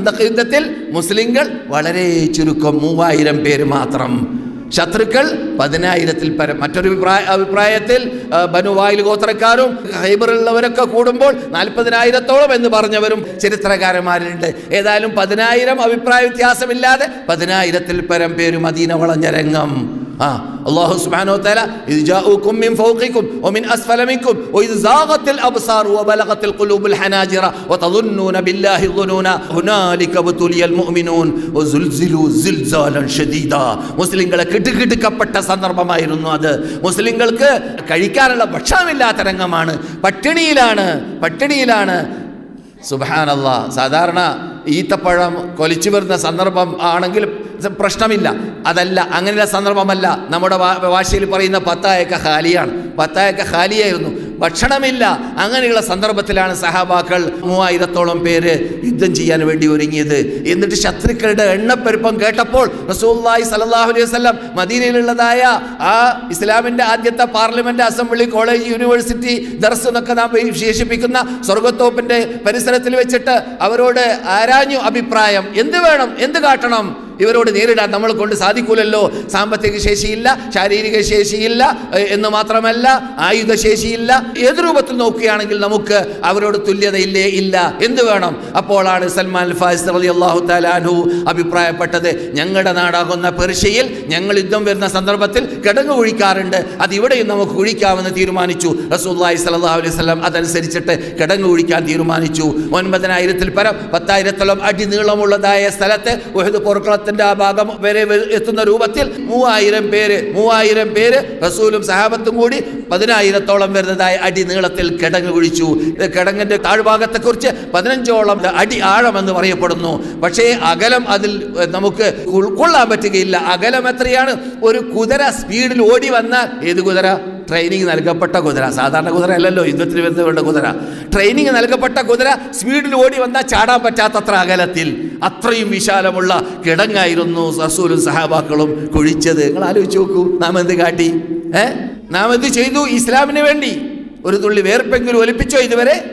ഹന്തക് യുദ്ധത്തിൽ മുസ്ലിങ്ങൾ വളരെ ചുരുക്കം മൂവായിരം പേര് മാത്രം. ശത്രുക്കൾ പതിനായിരത്തിൽ പരം. മറ്റൊരു അഭിപ്രായ അഭിപ്രായത്തിൽ ബനുവായിൽ ബനു വായിൽ ഗോത്രക്കാരും ഹൈബറുള്ളവരൊക്കെ കൂടുമ്പോൾ നാൽപ്പതിനായിരത്തോളം എന്ന് പറഞ്ഞവരും ചരിത്രകാരന്മാരുണ്ട് ഏതായാലും പതിനായിരം അഭിപ്രായ വ്യത്യാസമില്ലാതെ പതിനായിരത്തിൽ പരം പേര് മദീന വളഞ്ഞ രംഗം. ആ അള്ളാഹു സുബാനോ മിൻ ഫൗഖികും വ മിൻ അസ്ഫല മിൻകും وإذ زاغت ഖുലൂബുൽ ഹനാജിറ القلوب الحناجر وتظنون بالله الظنونا هنالك ابتلي المؤمنون وزلزلوا زلزالا شديدا മുസ്ലിങ്ങളെ കിട്ടുകിട്ടുക്കപ്പെട്ട സന്ദർഭമായിരുന്നു അത്. മുസ്ലിങ്ങൾക്ക് കഴിക്കാനുള്ള ഭക്ഷണമില്ലാത്ത രംഗമാണ്. പട്ടിണിയിലാണ് പട്ടിണിയിലാണ്. സുബ്ഹാനല്ലാ സാധാരണ ഈത്തപ്പഴം കൊലിച്ചു വരുന്ന സന്ദർഭം ആണെങ്കിൽ പ്രശ്നമില്ല. അതല്ല അങ്ങനെയുള്ള സന്ദർഭമല്ല. നമ്മുടെ ഭാഷയിൽ പറയുന്ന പത്തായൊക്കെ ഖാലിയാണ്. പത്തായൊക്കെ ഖാലിയായിരുന്നു. ഭക്ഷണമില്ല. അങ്ങനെയുള്ള സന്ദർഭത്തിലാണ് സഹാബാക്കൾ മൂവായിരത്തോളം പേര് യുദ്ധം ചെയ്യാൻ വേണ്ടി ഒരുങ്ങിയത്. എന്നിട്ട് ശത്രുക്കളുടെ എണ്ണപ്പെരുപ്പം കേട്ടപ്പോൾ റസൂല്ലായി സലല്ലാഹു അലൈഹി വസല്ലം മദീനയിലുള്ളതായ ആ ഇസ്ലാമിന്റെ ആദ്യത്തെ പാർലമെന്റ് അസംബ്ലി കോളേജ് യൂണിവേഴ്സിറ്റി ദർസ് എന്നൊക്കെ നാം വിശേഷിപ്പിക്കുന്ന സ്വർഗത്തോപ്പിന്റെ പരിസരത്തിൽ വെച്ചിട്ട് അവരോട് ആരാഞ്ഞു അഭിപ്രായം? എന്ത് വേണം? എന്ത് കാട്ടണം? ഇവരോട് നേരിടാൻ നമ്മൾ കൊണ്ട് സാധിക്കൂലല്ലോ. സാമ്പത്തിക ശേഷിയില്ല ശാരീരിക ശേഷിയില്ല എന്ന് മാത്രമല്ല ആയുധ ശേഷിയില്ല. ഏത് രൂപത്തിൽ നോക്കുകയാണെങ്കിൽ നമുക്ക് അവരോട് തുല്യതയില്ലേ? ഇല്ല. എന്ത് വേണം? അപ്പോഴാണ് സൽമാൻ ഫാസ് അലി അള്ളാഹു തആല അഭിപ്രായപ്പെട്ടത്. ഞങ്ങളുടെ നാടാകുന്ന പെർഷ്യയിൽ ഞങ്ങൾ യുദ്ധം വരുന്ന സന്ദർഭത്തിൽ കിടങ്ങ് കുഴിക്കാറുണ്ട്. അത് ഇവിടെയും നമുക്ക് കുഴിക്കാമെന്ന് തീരുമാനിച്ചു. റസൂല്ലായി സല്ലല്ലാഹു അലൈഹി സ്വലം അതനുസരിച്ചിട്ട് കിടങ്ങ് കുഴിക്കാൻ തീരുമാനിച്ചു. ഒൻപതിനായിരത്തിൽ പരം പത്തായിരത്തോളം അടി നീളമുള്ളതായ സ്ഥലത്ത് ഉഹദ് പോർക്കളത്തിന്റെ ആ ഭാഗം വരെ എത്തുന്ന രൂപത്തിൽ മൂവായിരം പേര് മൂവായിരം പേര് റസൂലും സഹാബത്തും കൂടി പതിനായിരത്തോളം വരുന്നതായ അടി നീളത്തിൽ കിടങ്ങ് കുഴിച്ചു. കിടങ്ങിന്റെ താഴ്ഭാഗത്തെക്കുറിച്ച് പതിനഞ്ചോളം അടി ആഴമെന്ന് പറയപ്പെടുന്നു. പക്ഷേ അകലം അതിൽ നമുക്ക് ഉൾക്കൊള്ളാൻ പറ്റുകയില്ല. അകലം എത്രയാണ്? ഒരു കുതിര സ്പീഡിൽ ഓടി വന്നാൽ ഏത് കുതിര? ട്രെയിനിങ് നൽകപ്പെട്ട കുതിര. സാധാരണ കുതിര അല്ലല്ലോ യുദ്ധത്തിന് വരുന്നവരുടെ കുതിര. ട്രെയിനിങ് നൽകപ്പെട്ട കുതിര സ്പീഡിൽ ഓടി വന്നാൽ ചാടാൻ പറ്റാത്തത്ര അകലത്തിൽ അത്രയും വിശാലമുള്ള കിടങ്ങായിരുന്നു റസൂലും സഹാബാക്കളും കുഴിച്ചത്. നിങ്ങൾ ആലോചിച്ച് നോക്കൂ നാം എന്ത് കാട്ടി? ഏ? നാം എന്ത് ചെയ്തു? ഇസ്ലാമിന് വേണ്ടി ഒരു തുള്ളി വേർപ്പെങ്കിലും ഒലിപ്പിച്ചോ ഇതുവരെ?